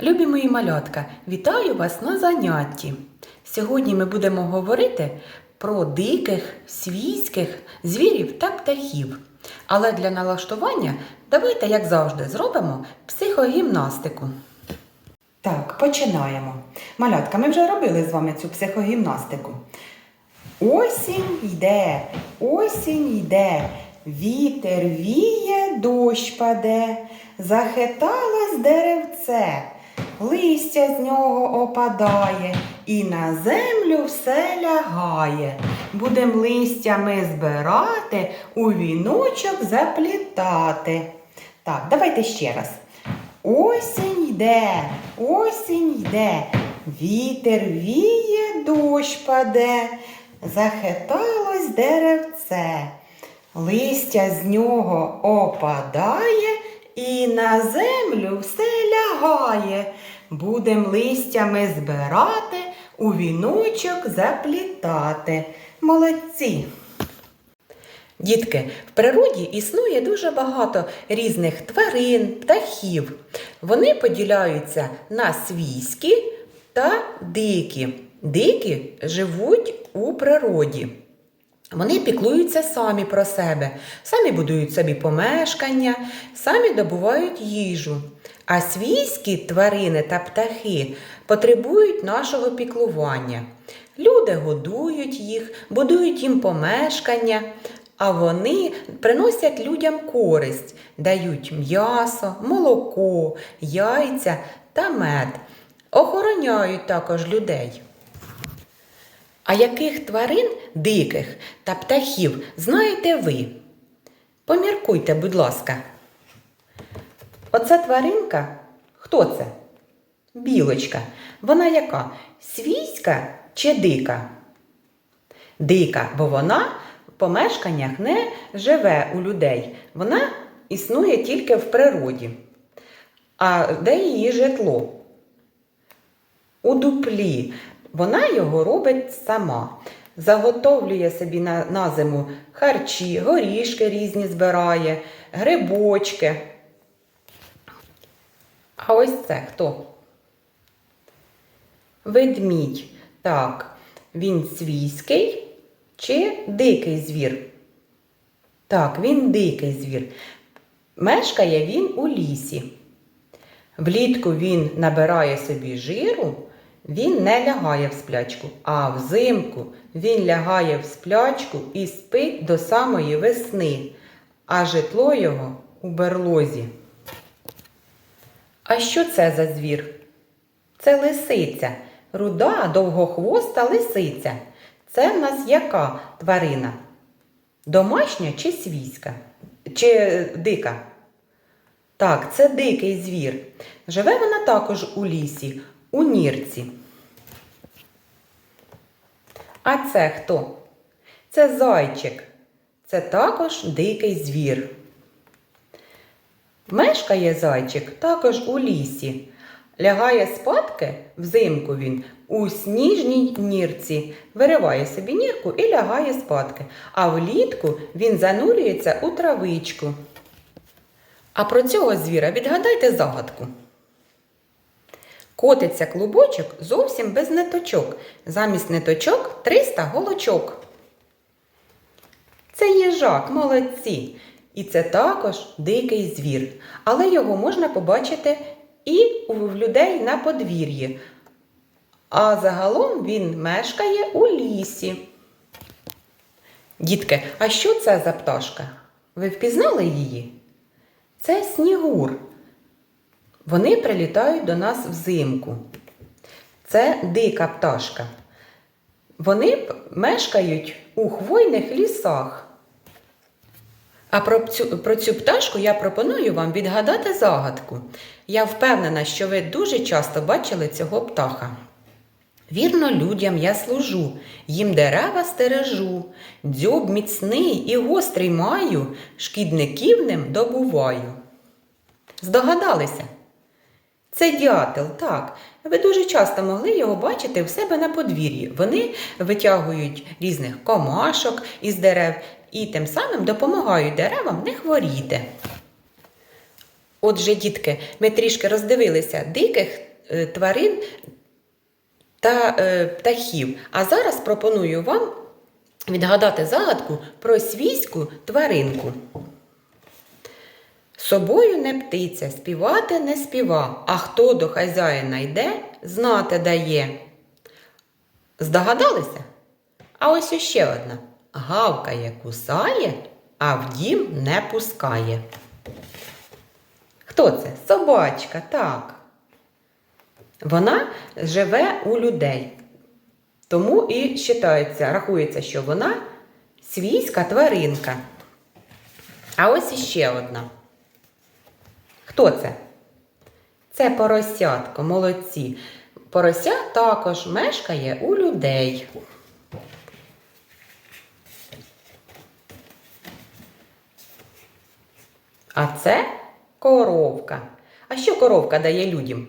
Любі мої малятка, вітаю вас на занятті. Сьогодні ми будемо говорити про диких, свійських звірів та птахів. Але для налаштування давайте, як завжди, зробимо психогімнастику. Так, починаємо. Малятка, ми вже робили з вами цю психогімнастику. Осінь йде, осінь йде, вітер віє, дощ паде, захиталось деревце, листя з нього опадає, і на землю все лягає. Будем листя ми збирати, у віночок заплітати. Так, давайте ще раз. Осінь йде, осінь йде, вітер віє, дощ паде, захиталось деревце, листя з нього опадає, і на землю все лягає. Будем листями збирати, у віночок заплітати. Молодці! Дітки, в природі існує дуже багато різних тварин, птахів. Вони поділяються на свійські та дикі. Дикі живуть у природі. Вони піклуються самі про себе, самі будують собі помешкання, самі добувають їжу. А свійські тварини та птахи потребують нашого піклування. Люди годують їх, будують їм помешкання, а вони приносять людям користь, дають м'ясо, молоко, яйця та мед, охороняють також людей. А яких тварин диких та птахів знаєте ви? Поміркуйте, будь ласка. Оця тваринка, хто це? Білочка. Вона яка? Свійська чи дика? Дика, бо вона в помешканнях не живе у людей. Вона існує тільки в природі. А де її житло? У дуплі. Вона його робить сама. Заготовлює собі на, на зиму харчі, горішки різні збирає, грибочки. А ось це хто? Ведмідь. Так, він свійський чи дикий звір? Так, він дикий звір. Мешкає він у лісі. Влітку він набирає собі жиру, він не лягає в сплячку, а взимку він лягає в сплячку і спить до самої весни, а житло його у берлозі. А що це за звір? Це лисиця, руда, довгохвоста лисиця. Це в нас яка тварина? Домашня чи свійська? Чи дика? Так, це дикий звір. Живе вона також у лісі, у нірці. А це хто? Це зайчик. Це також дикий звір. Мешкає зайчик також у лісі. Лягає спадки взимку він у сніжній нірці, вириває собі нірку і лягає спадки. А влітку він занурюється у травичку. А про цього звіра відгадайте загадку. Котиться клубочок зовсім без ниточок. Замість ниточок 300 голочок. Це їжак, молодці. І це також дикий звір. Але його можна побачити і у людей на подвір'ї. А загалом він мешкає у лісі. Дітки, а що це за пташка? Ви впізнали її? Це снігур. Вони прилітають до нас взимку. Це дика пташка. Вони мешкають у хвойних лісах. А про цю, про цю пташку я пропоную вам відгадати загадку. Я впевнена, що ви дуже часто бачили цього птаха. Вірно людям я служу, їм дерева стережу, дзьоб міцний і гострий маю, шкідників ним добуваю. Здогадалися? Це дятел, так. Ви дуже часто могли його бачити в себе на подвір'ї. Вони витягують різних комашок із дерев і тим самим допомагають деревам не хворіти. Отже, дітки, ми трішки роздивилися диких е, тварин та е, птахів. А зараз пропоную вам відгадати загадку про свійську тваринку. Собою не птиця, співати не співа, а хто до хазяїна йде, знати дає. Здогадалися? А ось іще одна. Гавкає, кусає, а в дім не пускає. Хто це? Собачка, так. Вона живе у людей. Тому і вважається, рахується, що вона свійська тваринка. А ось іще одна. Хто це? Це поросятко, молодці. Порося також мешкає у людей. А це коровка. А що коровка дає людям?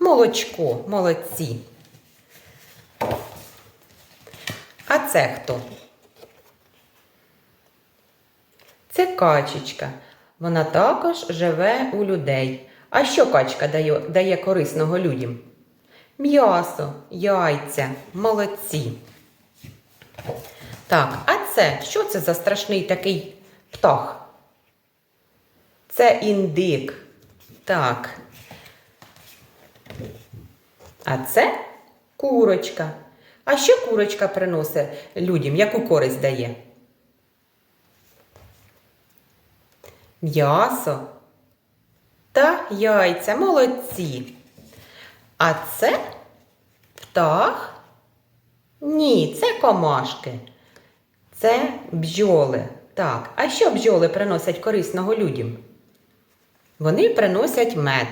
Молочко, молодці. А це хто? Це качечка. Вона також живе у людей. А що качка дає, дає корисного людям? М'ясо, яйця, молодці. Так, а це що це за страшний такий птах? Це індик. Так. А це курочка. А що курочка приносить людям? Яку користь дає? М'ясо та яйця. Молодці. А це птах? Ні, це комашки. Це бджоли. Так, а що бджоли приносять корисного людям? Вони приносять мед.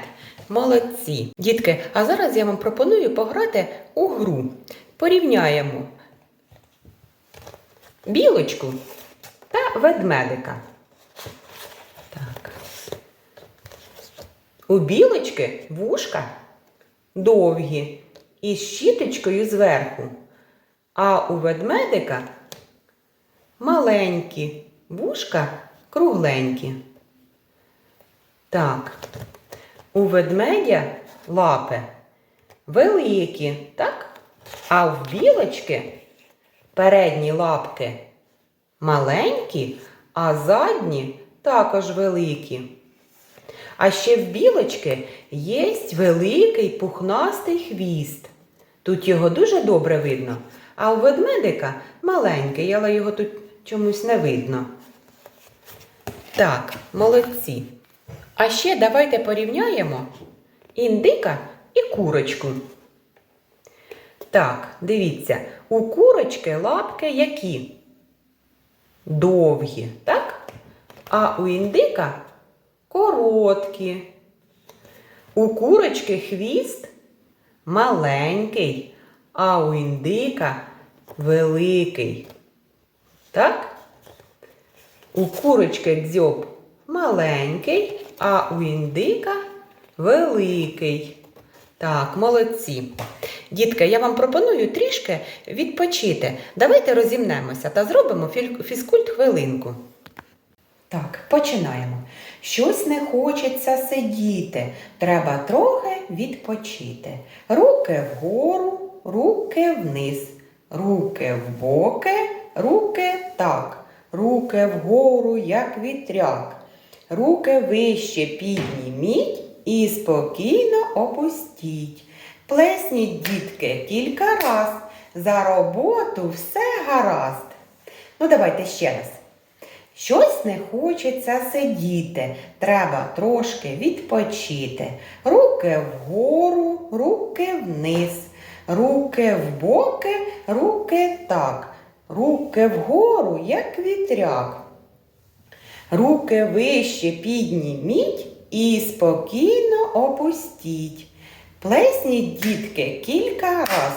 Молодці. Дітки, а зараз я вам пропоную пограти у гру. Порівняємо білочку та ведмедика. У білочки вушка довгі із щіточкою зверху, а у ведмедика маленькі, вушка кругленькі. Так, у ведмедя лапи великі, так? А в білочки передні лапки маленькі, а задні також великі. А ще в білочки є великий пухнастий хвіст. Тут його дуже добре видно, а у ведмедика маленький, але його тут чомусь не видно. Так, молодці. А ще давайте порівняємо індика і курочку. Так, дивіться, у курочки лапки які? Довгі, так? А у індика короткі. У курочки хвіст маленький, а у індика великий. Так? У курочки дзьоб маленький, а у індика великий. Так, молодці. Дітки, я вам пропоную трішки відпочити. Давайте розімнемося та зробимо фізкульт хвилинку. Так, починаємо. Щось не хочеться сидіти. Треба трохи відпочити. Руки вгору, руки вниз, руки в боки, руки так, руки вгору, як вітряк. Руки вище підніміть і спокійно опустіть. Плесніть, дітки, кілька раз. За роботу все гаразд. Ну, давайте ще раз. Щось не хочеться сидіти, треба трошки відпочити. Руки вгору, руки вниз, руки в боки, руки так, руки вгору, як вітряк. Руки вище підніміть і спокійно опустіть. Плесніть, дітки, кілька раз.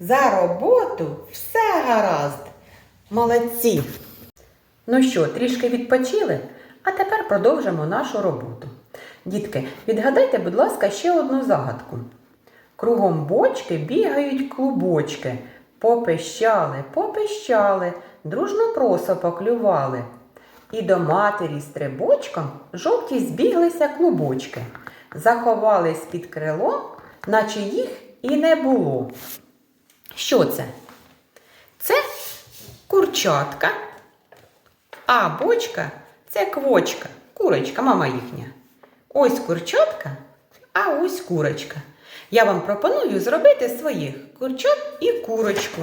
За роботу все гаразд. Молодці! Ну що, трішки відпочили? А тепер продовжимо нашу роботу. Дітки, відгадайте, будь ласка, ще одну загадку. Кругом бочки бігають клубочки. Попищали, попищали, дружно просо поклювали. І до матері стрибочком жовті збіглися клубочки. заховались під крило, наче їх і не було. Що це? Це курчатка, а бочка це квочка, курочка, мама їхня. Ось курчатка, а ось курочка. Я вам пропоную зробити своїх курчат і курочку.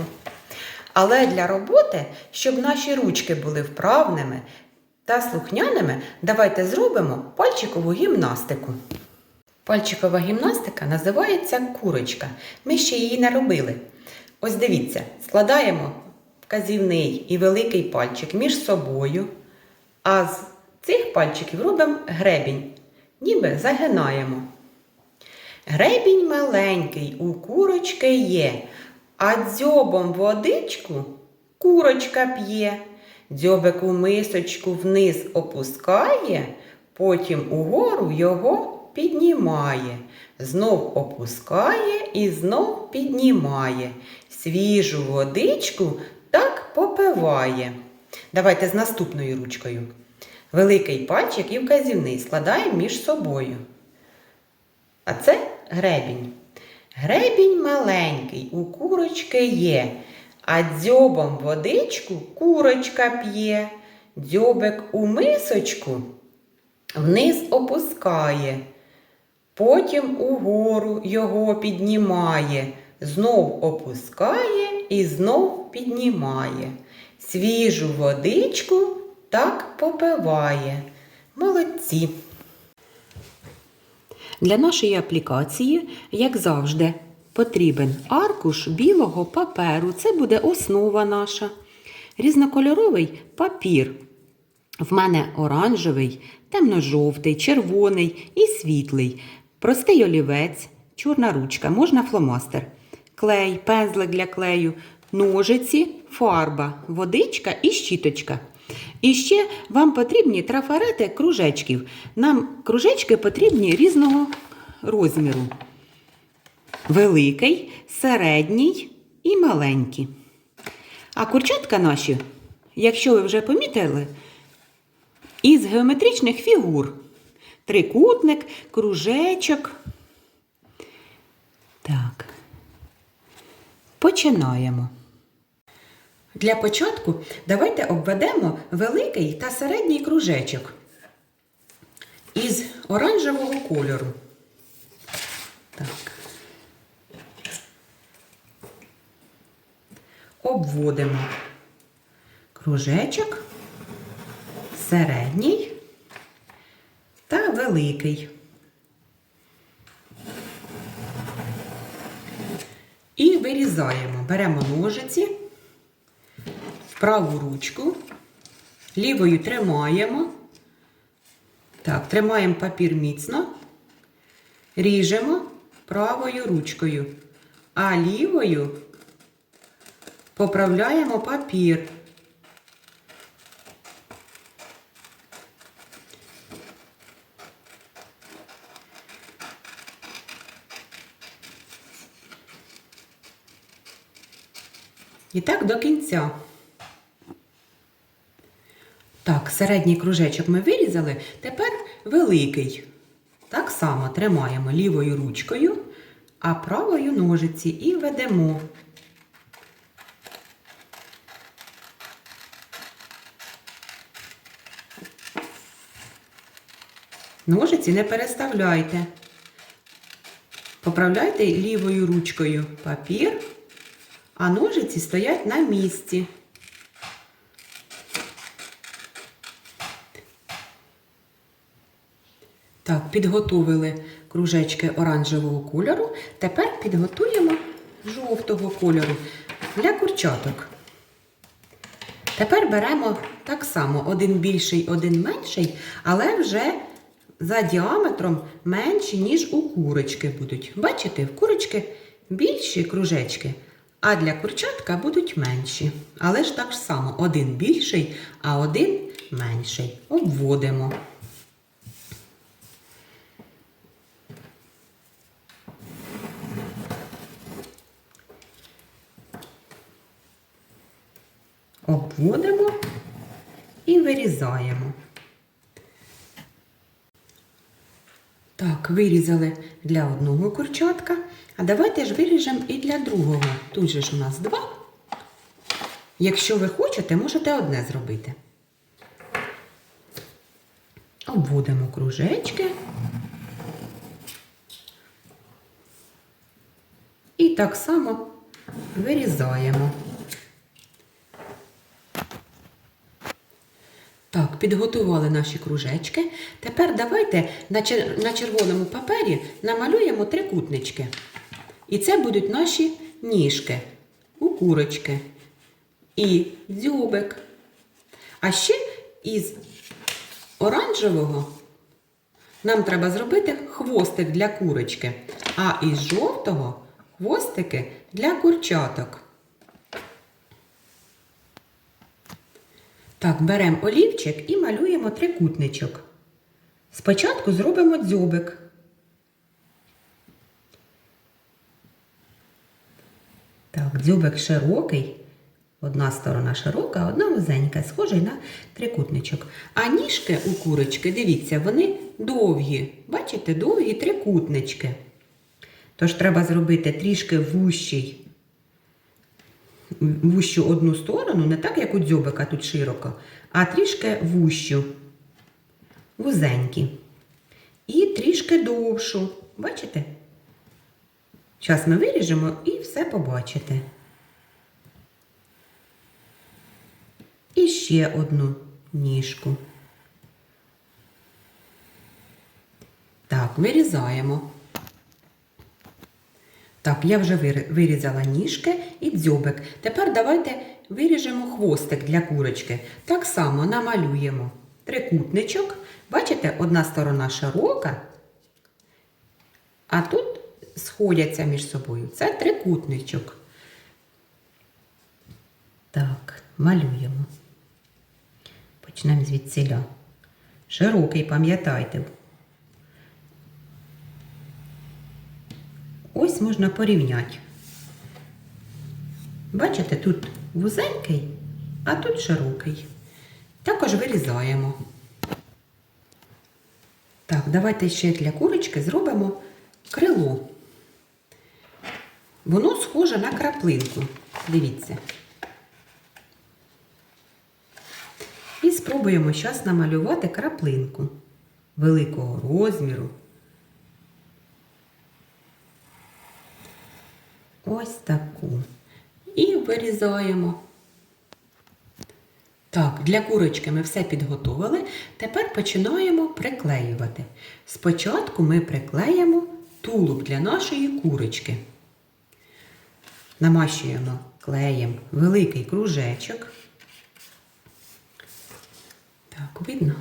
Але для роботи, щоб наші ручки були вправними та слухняними, давайте зробимо пальчикову гімнастику. Пальчикова гімнастика називається курочка. Ми ще її не робили. Ось дивіться, складаємо вказівний і великий пальчик між собою, а з цих пальчиків робимо гребінь, ніби загинаємо. Гребінь маленький у курочки є, а дзьобом водичку курочка п'є. Дзьобик у мисочку вниз опускає, потім угору його піднімає, знов опускає і знов піднімає. Свіжу водичку попиває. Давайте з наступною ручкою. Великий пальчик і вказівний складаємо між собою. А це гребінь. Гребінь маленький у курочки є, а дзьобом водичку курочка п'є, дзьобик у мисочку вниз опускає, потім угору його піднімає, знов опускає і знов піднімає. Свіжу водичку так попиває. Молодці. Для нашої аплікації, як завжди, потрібен аркуш білого паперу. Це буде основа наша. Різнокольоровий папір. В мене оранжевий, темно-жовтий, червоний і світлий. Простий олівець, чорна ручка, можна фломастер, клей, пензлик для клею, ножиці, фарба, водичка і щіточка. І ще вам потрібні трафарети кружечків. Нам кружечки потрібні різного розміру. Великий, середній і маленький. А курчатка наші, якщо ви вже помітили, із геометричних фігур. Трикутник, кружечок. Так. Починаємо. Для початку давайте обведемо великий та середній кружечок із оранжевого кольору. Так. Обводимо кружечок, середній та великий. І вирізаємо. Беремо ножиці в праву ручку, лівою тримаємо. Так, тримаємо папір міцно, ріжемо правою ручкою, а лівою поправляємо папір. І так до кінця. Так, середній кружечок ми вирізали, тепер великий. Так само тримаємо лівою ручкою, а правою ножиці і ведемо. Ножиці не переставляйте. Поправляйте лівою ручкою папір, а ножиці стоять на місці. Так, підготовили кружечки оранжевого кольору. Тепер підготуємо жовтого кольору для курчаток. Тепер беремо так само один більший, один менший, але вже за діаметром менші, ніж у курочки будуть. Бачите, в курочки більші кружечки, а для курчатка будуть менші. Але ж так само один більший, а один менший. Обводимо. Обводимо і вирізаємо. Так, вирізали для одного курчатка. А давайте ж виріжемо і для другого. Тут же ж у нас два. Якщо ви хочете, можете одне зробити. Обводимо кружечки. І так само вирізаємо. Так, підготували наші кружечки. Тепер давайте на, червоному папері намалюємо трикутнички. І це будуть наші ніжки у курочки і дзьобик. А ще із оранжевого нам треба зробити хвостик для курочки, а із жовтого хвостики для курчаток. Так, беремо олівчик і малюємо трикутничок. Спочатку зробимо дзьобик. Так, дзьобик широкий. Одна сторона широка, одна вузенька, схожий на трикутничок. А ніжки у курочки, дивіться, вони довгі. Бачите, довгі трикутнички. Тож треба зробити трішки вущий, вущу одну сторону, не так, як у дзьобика тут широко, а трішки вущу, вузенькі. І трішки довшу. Бачите? Зараз ми виріжемо і все побачите. І ще одну ніжку. Так, вирізаємо. Так, я вже вирізала ніжки і дзьобик. Тепер давайте виріжемо хвостик для курочки. Так само намалюємо трикутничок. Бачите, одна сторона широка, а тут сходяться між собою. Це трикутничок. Так, малюємо. Почнемо звідсіля. Широкий, пам'ятайте. Ось можна порівняти. Бачите, тут вузенький, а тут широкий. Також вирізаємо. Так, давайте ще для курочки зробимо крило. Воно схоже на краплинку. Дивіться. І спробуємо зараз намалювати краплинку великого розміру. Ось таку. І вирізаємо. Так, для курочки ми все підготовили. Тепер починаємо приклеювати. Спочатку ми приклеїмо тулуб для нашої курочки. Намащуємо клеєм великий кружечок. Так, видно?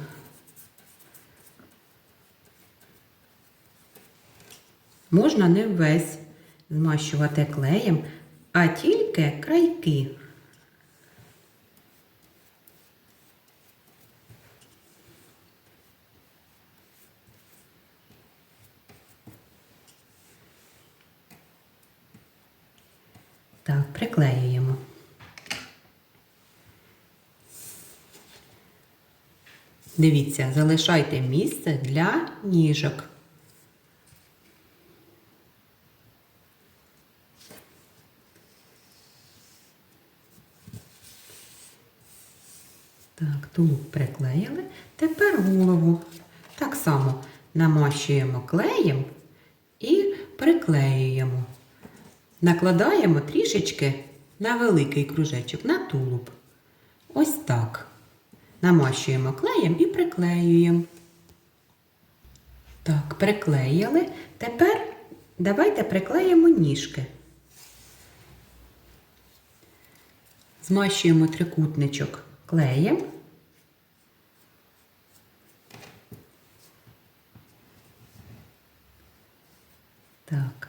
Можна не весь змащувати клеєм, а тільки крайки. Так, приклеюємо. Дивіться, залишайте місце для ніжок. Так, тулуб приклеїли. Тепер голову. Так само намащуємо клеєм і приклеюємо. Накладаємо трішечки на великий кружечок, на тулуб. Ось так. Намащуємо клеєм і приклеюємо. Так, приклеїли. Тепер давайте приклеїмо ніжки. Змащуємо трикутничок клеєм. Так.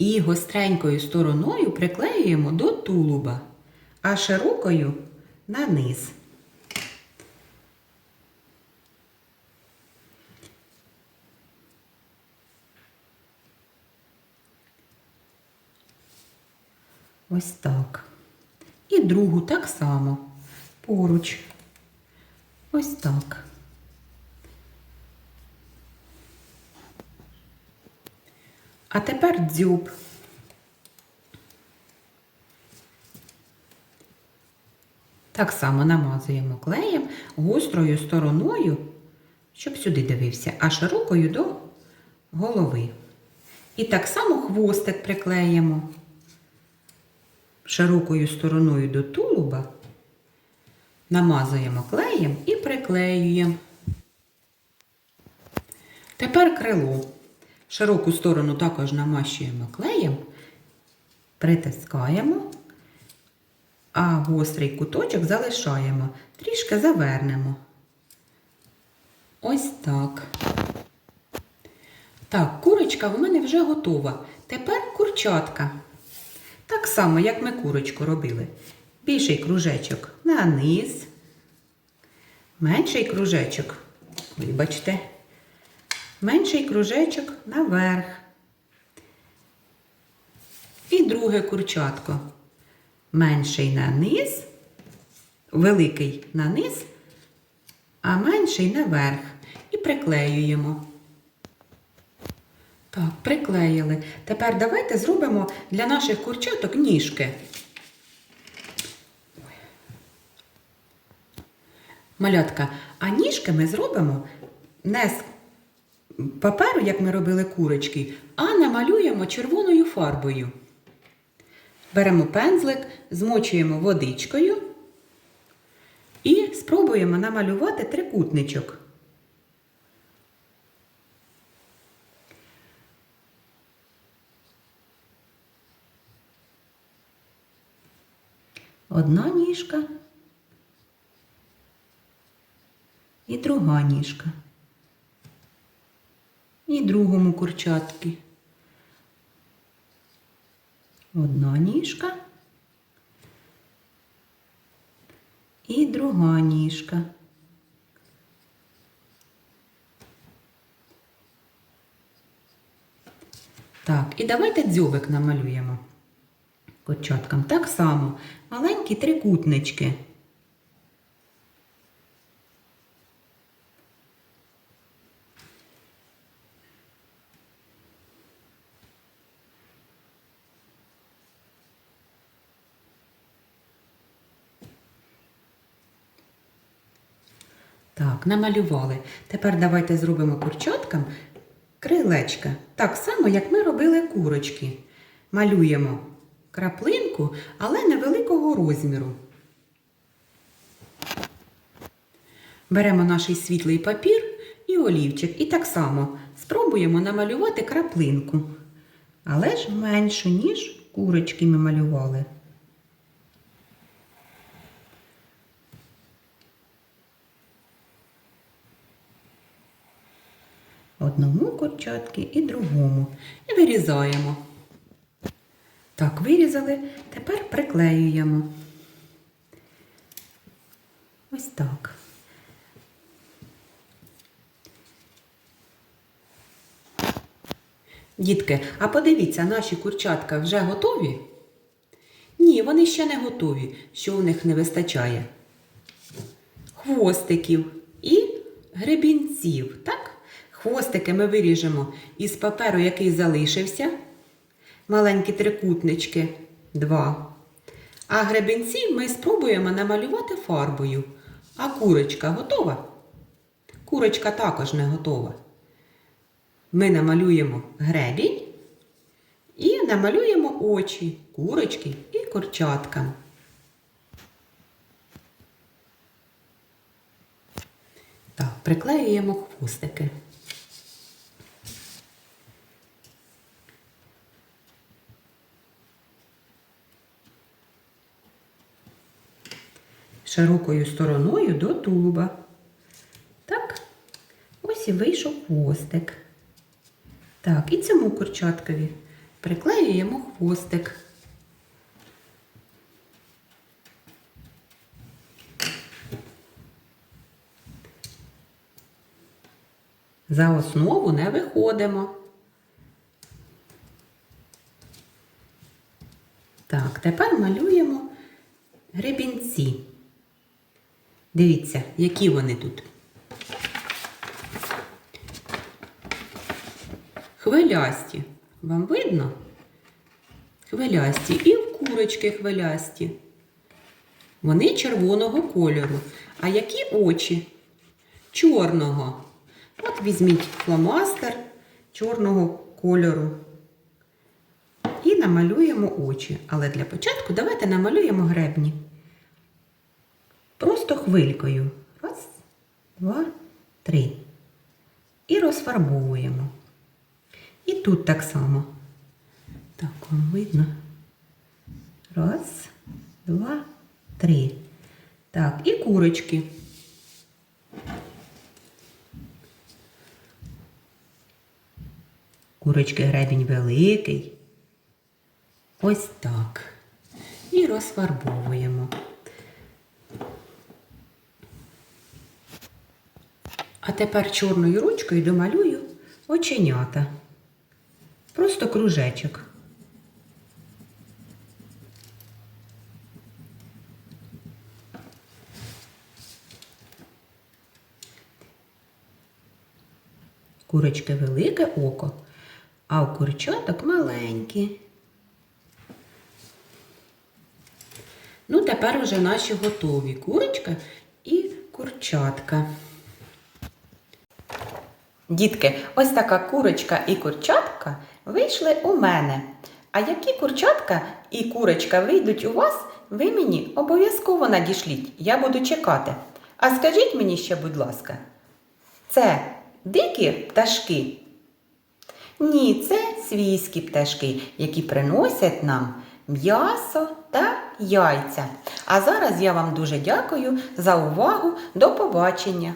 І гостренькою стороною приклеюємо до тулуба, а широкою на низ. Ось так. І другу так само. Поруч. Ось так. А тепер дзьоб. Так само намазуємо клеєм гострою стороною, щоб сюди дивився, а широкою до голови. І так само хвостик приклеїмо широкою стороною до тулуба, намазуємо клеєм і приклеюємо. Тепер крило. Широку сторону також намащуємо клеєм, притискаємо, а гострий куточок залишаємо, трішки завернемо. Ось так. Так, курочка в мене вже готова. Тепер курчатка. Так само, як ми курочку робили. Більший кружечок на низ, менший кружечок, вибачте, менший кружечок наверх. І друге курчатко. Менший на низ, великий на низ, а менший наверх. І приклеюємо. Так, приклеїли. Тепер давайте зробимо для наших курчаток ніжки. Малятка, а ніжки ми зробимо не з паперу, як ми робили курочки, а намалюємо червоною фарбою. Беремо пензлик, змочуємо водичкою і спробуємо намалювати трикутничок. Одна ніжка і друга ніжка. І другому курчатки. Одна ніжка і друга ніжка. Так, і давайте дзьобик намалюємо курчаткам. Так само маленькі трикутнички. Так, намалювали. Тепер давайте зробимо курчаткам крилечка. Так само, як ми робили курочки. Малюємо краплинку, але невеликого розміру. Беремо наш світлий папір і олівчик. І так само спробуємо намалювати краплинку. Але ж меншу, ніж курочки ми малювали. Одному курчатки і другому. І вирізаємо. Так, вирізали, тепер приклеюємо. Ось так. Дітки, а подивіться, наші курчатка вже готові? Ні, вони ще не готові. Що у них не вистачає? Хвостиків і гребінців, так? Хвостики ми виріжемо із паперу, який залишився. Маленькі трикутнички два. А гребінці ми спробуємо намалювати фарбою. А курочка готова? Курочка також не готова. Ми намалюємо гребінь і намалюємо очі курочки і курчаткам. Так, приклеюємо хвостики. Широкою стороною до тулуба. Так, ось і вийшов хвостик. Так, і цьому курчаткові приклеюємо хвостик. За основу не виходимо. Так, тепер малюємо гребінці. Дивіться, які вони тут. Хвилясті. Вам видно? Хвилясті. І в курочки хвилясті. Вони червоного кольору. А які очі? Чорного. От візьміть фломастер чорного кольору. І намалюємо очі. Але для початку давайте намалюємо гребні. Просто хвилькою. Раз, два, три. І розфарбовуємо. І тут так само. Так, вам видно. Раз, два, три. Так, і курочки. Курочки гребінь великий. Ось так. І розфарбовуємо. А тепер чорною ручкою домалюю оченята. Просто кружечок. Курочки велике око, а у курчаток маленькі. Ну, тепер уже наші готові курочка і курчатка. Дітки, ось така курочка і курчатка вийшли у мене. А які курчатка і курочка вийдуть у вас, ви мені обов'язково надішліть. Я буду чекати. А скажіть мені ще, будь ласка, це дикі пташки? Ні, це свійські пташки, які приносять нам м'ясо та яйця. А зараз я вам дуже дякую за увагу. До побачення!